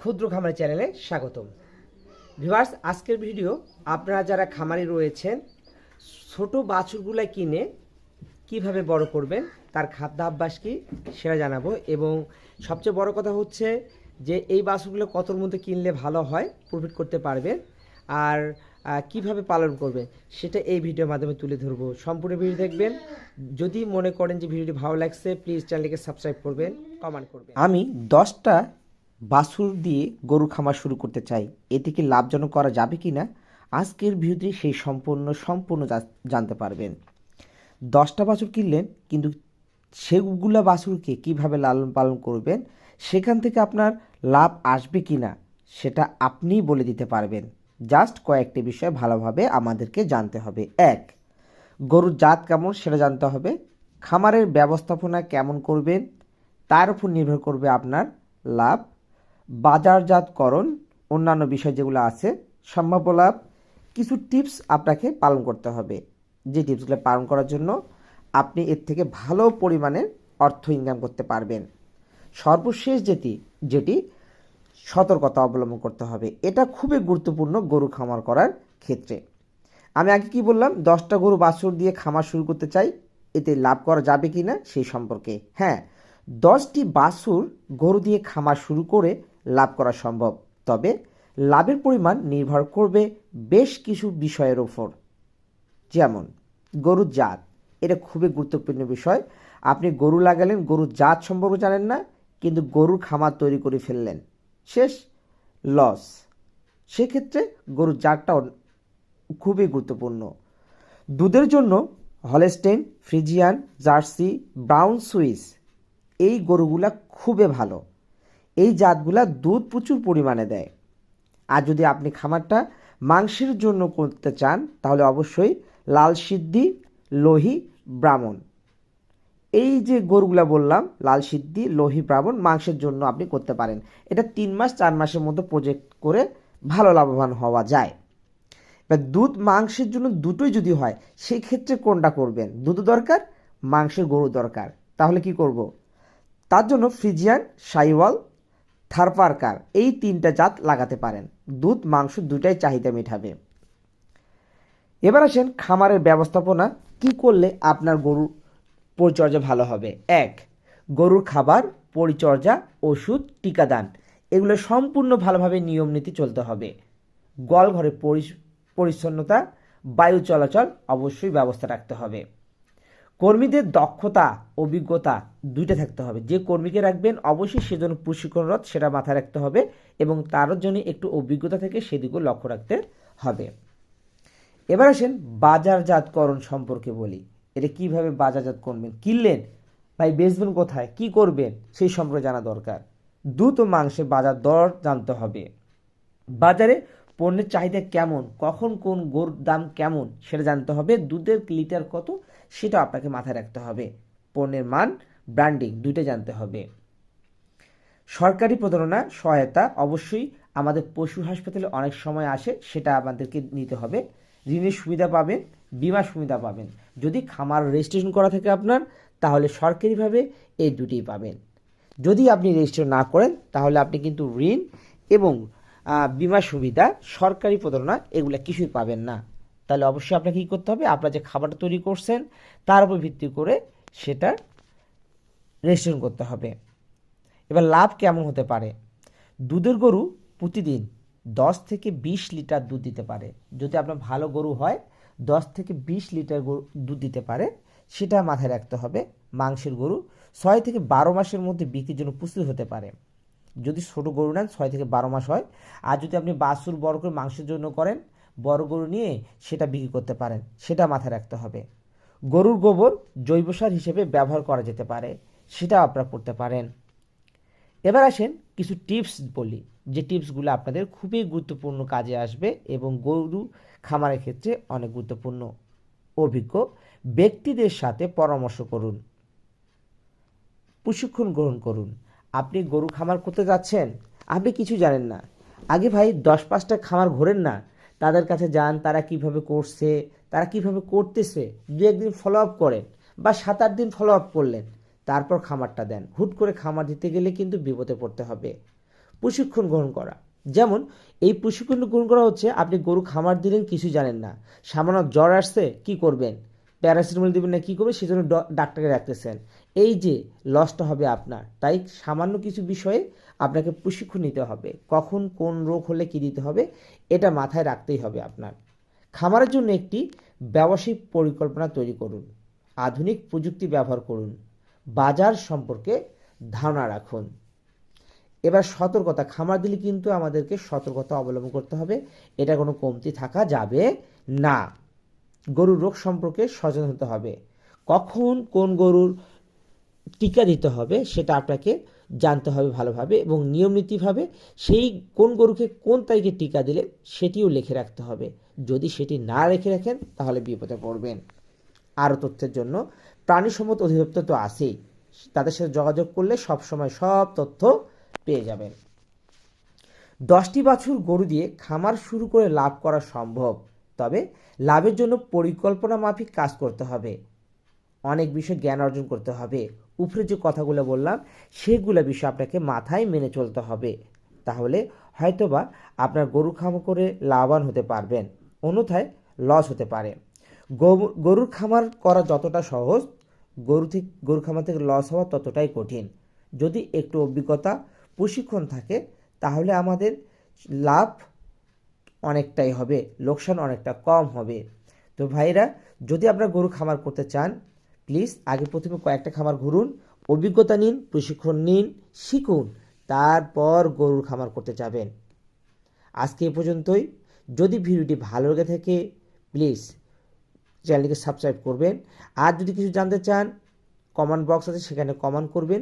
ক্ষুদ্র খামারি চ্যানেলে স্বাগতম। ভিভার্স আজকের ভিডিও, আপনারা যারা খামারি রয়েছেন, ছোট বাছুরগুলো কিনে কীভাবে বড় করবেন, তার খাদ্যাভ্যাস কি সেটা জানাব এবং সবচেয়ে বড় কথা হচ্ছে যে এই বাছুরগুলো কতর মধ্যে কিনলে ভালো হয় প্রফিট করতে পারবেন আর কীভাবে পালন করবেন, সেটা এই ভিডিওর মাধ্যমে তুলে ধরবো। সম্পূর্ণ ভিডিও দেখবেন। যদি মনে করেন যে ভিডিওটি ভালো লাগছে প্লিজ চ্যানেলকে সাবস্ক্রাইব করবেন কমেন্ট করবেন। আমি দশটা বাছুর দিয়ে গরু খামার শুরু করতে চাই। এতে কি লাভজনক করা যাবে কি না আজকের ভিডিওতে সেই সম্পূর্ণ সম্পূর্ণ জানতে পারবেন। দশটা বাছুর কিনলেন, কিন্তু সেগুলা বাছুরকে কীভাবে লালন পালন করবেন, সেখান থেকে আপনার লাভ আসবে কি না সেটা আপনিই বলে দিতে পারবেন। জাস্ট কয়েকটি বিষয় ভালোভাবে আমাদেরকে জানতে হবে। এক, গরুর জাত কেমন সেটা জানতে হবে। খামারের ব্যবস্থাপনা কেমন করবেন, তার উপর নির্ভর করবে আপনার লাভ বাজারজাতকরণ, অন্যান্য বিষয় যেগুলো আছে, সম্ভাব্য লাভ, কিছু টিপস আপনাকে পালন করতে হবে। যে টিপসগুলো পালন করার জন্য আপনি এর থেকে ভালো পরিমাণের অর্থ ইনকাম করতে পারবেন। সর্বশেষ যেটি যেটি সতর্কতা অবলম্বন করতে হবে। এটা খুবই গুরুত্বপূর্ণ গরু খামার করার ক্ষেত্রে। আমি আগে কি বললাম? দশটা গরু বাছুর দিয়ে খামার শুরু করতে চাই, এতে লাভ করা যাবে কি না সেই সম্পর্কে। হ্যাঁ দশটি বাছুর গরু দিয়ে খামার শুরু করে লাভ করা সম্ভব। তবে লাভের পরিমাণ নির্ভর করবে বেশ কিছু বিষয়ের ওপর। যেমন, গরুর জাত। এটা খুবই গুরুত্বপূর্ণ বিষয়। আপনি গরু লাগালেন, গরুর জাত সম্পর্কে জানেন না, কিন্তু গরুর খামার তৈরি করে ফেললেন। শেষ, লস। সেক্ষেত্রে গরুর জাতটা খুবই গুরুত্বপূর্ণ। দুধের জন্য Holstein Friesian, Jersey, Brown Swiss, এই গরুগুলা খুবই ভালো। এই জাতগুলা দুধ প্রচুর পরিমাণে দেয়। আর যদি আপনি খামারটা মাংসের জন্য করতে চান, তাহলে অবশ্যই লাল সিদ্ধি, লোহি, ব্রাহ্মণ। এই যে গরুগুলা বললাম, লাল সিদ্ধি, লোহি, ব্রাহ্মণ মাংসের জন্য আপনি করতে পারেন। এটা তিন মাস, চার মাসের মধ্যে প্রজেক্ট করে ভালো লাভবান হওয়া যায়। এবার দুধ মাংসের জন্য দুটোই যদি হয় সেই ক্ষেত্রে কোনটা করবেন? দুধ দরকার, মাংসের গরু দরকার। তাহলে কি করব? তার জন্য ফ্রিজিয়ান, সাইওয়াল থারপারকার এই তিনটা জাত লাগাতে পারেন। দুধ, মাংস দুটাই চাহিদা মেটাবে। এবার আসেন খামারের ব্যবস্থাপনা, কি করলে আপনার গরুর পরিচর্যা ভালো হবে? এক, গরুর খাবার, পরিচর্যা, ওষুধ, টিকাদান, এগুলো সম্পূর্ণ ভালোভাবে নিয়ম নীতি চলতে হবে। গল ঘরে পরিচ্ছন্নতা, বায়ু চলাচল অবশ্যই ব্যবস্থা রাখতে হবে। কর্মীদের দক্ষতা, অভিজ্ঞতা দুইটা থাকতে হবে। যে কর্মীকে রাখবেন, অবশ্যই সেজন্য প্রশিক্ষণরত, সেটা মাথায় রাখতে হবে এবং তার জন্য একটু অভিজ্ঞতা থেকে, সেদিকেও লক্ষ্য রাখতে হবে। এবার আসেন বাজারজাতকরণ সম্পর্কে বলি। এটা কীভাবে বাজারজাত করবেন? কিনলেন? ভাই, বেচবেন কোথায়? কি করবেন? সেই সম্পর্কে জানা দরকার। ও মাংসের বাজার দর জানতে হবে। বাজারে পণ্যের চাহিদা কেমন? কখন কোন গরুর দাম কেমন? সেটা জানতে হবে। দুধের লিটার কত? সেটা আপনাকে মাথায় রাখতে হবে। পণ্যের মান ব্র্যান্ডিং দুইটা জানতে হবে। সরকারি প্রতারণা, সহায়তা অবশ্যই আমাদের পশু হাসপাতালে অনেক সময় আসে, সেটা আমাদেরকে নিতে হবে। ঋণের সুবিধা পাবেন বিমা সুবিধা পাবেন। যদি খামার রেজিস্ট্রেশন করা থাকে আপনার, তাহলে সরকারিভাবে এই দুটিই পাবেন। যদি আপনি রেজিস্ট্রেশন না করেন, তাহলে আপনি কিন্তু ঋণ এবং বিমা সুবিধা সরকারি প্রতারণা এগুলো কিছুই পাবেন না। তাহলে অবশ্যই আপনাকে কী করতে হবে? আপনার যে খাবারটা তৈরি করছেন, তার উপর ভিত্তি করে সেটা রেজিস্ট্রেশন করতে হবে। এবার লাভ কেমন হতে পারে? দুধের গরু প্রতিদিন দশ থেকে বিশ লিটার দুধ দিতে পারে। যদি আপনার ভালো গরু হয়, দশ থেকে বিশ লিটার গরু দুধ দিতে পারে। সেটা মাথায় রাখতে হবে, মাংসের গরু ছয় থেকে বারো মাসের মধ্যে বিক্রির জন্য প্রস্তুত হতে পারে। যদি ছোট গরু নেন, ছয় থেকে বারো মাস হয়। আর যদি আপনি বাছুর বড় করে মাংসের জন্য করেন বড় গরু নিয়ে সেটা বিক্রি করতে পারেন সেটা মাথায় রাখতে হবে। গরুর গোবর জৈব সার হিসেবে ব্যবহার করা যেতে পারে সেটা আপনারা করতে পারেন। এবার আসেন কিছু টিপস বলি, যে টিপসগুলো আপনাদের খুবই গুরুত্বপূর্ণ কাজে আসবে এবং গরু খামারের ক্ষেত্রে অনেক গুরুত্বপূর্ণ। অভিজ্ঞ ব্যক্তিদের সাথে পরামর্শ করুন। প্রশিক্ষণ গ্রহণ করুন। আপনি গরু খামার করতে যাচ্ছেন? আপনি কিছু জানেন না। আগে ভাই দশ পাঁচটা খামার ঘোরেন না তাদের কাছে যান, তারা কীভাবে করছে, তারা কীভাবে করতেছে, দু একদিন ফলো আপ করেন বা সাত আট দিন ফলো আপ করলেন, তারপর খামারটা দেন। হুট করে খামার দিতে গেলে কিন্তু বিপদে পড়তে হবে। প্রশিক্ষণ গ্রহণ করা। যেমন, এই প্রশিক্ষণ গ্রহণ করা হচ্ছে, আপনি গরু খামার দিলেন, কিছু জানেন না। সামান্য জ্বর আসছে, কি করবেন? প্যারাসিটামল দেবেন না, কী করবেন? সেজন্য ডাক্তারকে রাখতেছেন এই যে লসটা হবে আপনার, তাই সামান্য কিছু বিষয়ে আপনাকে প্রশিক্ষণ নিতে হবে। কখন কোন রোগ হলে কী দিতে হবে, এটা মাথায় রাখতেই হবে আপনার। খামারের জন্য একটি ব্যবসায়িক পরিকল্পনা তৈরি করুন। আধুনিক প্রযুক্তি ব্যবহার করুন। বাজার সম্পর্কে ধারণা রাখুন। এবার সতর্কতা, খামার দিলে কিন্তু আমাদেরকে সতর্কতা অবলম্বন করতে হবে। এটা কোনো কমতি থাকা যাবে না। গরুর রোগ সম্পর্কে সচেতন হতে হবে। কখন কোন গরুর টিকা দিতে হবে সেটা আপনাকে জানতে হবে ভালোভাবে এবং নিয়মনীতিভাবে সেই কোন গরুকে কোন তারিখে টিকা দিলে সেটিও লিখে রাখতে হবে। যদি সেটি না রেখে রাখেন, তাহলে বিপদে পড়বেন। আরও তথ্যের জন্য প্রাণী সম্পদ অধিদপ্তর তো আছেই। তাদের সাথে যোগাযোগ করলে সব সময় সব তথ্য পেয়ে যাবেন। দশটি বাছুর গরু দিয়ে খামার শুরু করে লাভ করা সম্ভব। তবে লাভের জন্য পরিকল্পনা মাফিক কাজ করতে হবে। অনেক বিষয় জ্ঞান অর্জন করতে হবে। উপরে যে কথাগুলো বললাম, সেগুলো বিষয় আপনাকে মাথায় মেনে চলতে হবে। তাহলে হয়তোবা আপনার গরু খামার করে লাভবান হতে পারবেন, অন্যথায় লস হতে পারে। গরু- গরুর খামার করা যতটা সহজ, গরু থেকে গরু খামার থেকে লস হওয়া ততটাই কঠিন। যদি একটু অভিজ্ঞতা, প্রশিক্ষণ থাকে, তাহলে আমাদের লাভ অনেকটাই হবে, লোকসান অনেকটা কম হবে। তো ভাইরা যদি আপনারা গরু খামার করতে চান প্লিজ আগে প্রথমে কয়েকটা খামার ঘুরুন, অভিজ্ঞতা নিন, প্রশিক্ষণ নিন, শিখুন, তারপর গরুর খামার করতে যাবেন। আজকে এ পর্যন্তই। যদি ভিডিওটি ভালো লেগে থাকে প্লিজ চ্যানেলটিকে সাবস্ক্রাইব করবেন। আর যদি কিছু জানতে চান কমেন্ট বক্স আছে, সেখানে কমেন্ট করবেন।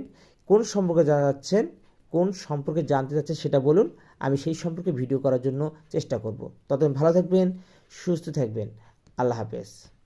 কোন সম্পর্কে জানা যাচ্ছেন কোন সম্পর্কে জানতে চাচ্ছেন, সেটা বলুন। আমি সেই সম্পর্কে ভিডিও করার জন্য চেষ্টা করব। ততদিন ভালো থাকবেন, সুস্থ থাকবেন। আল্লাহ হাফেজ।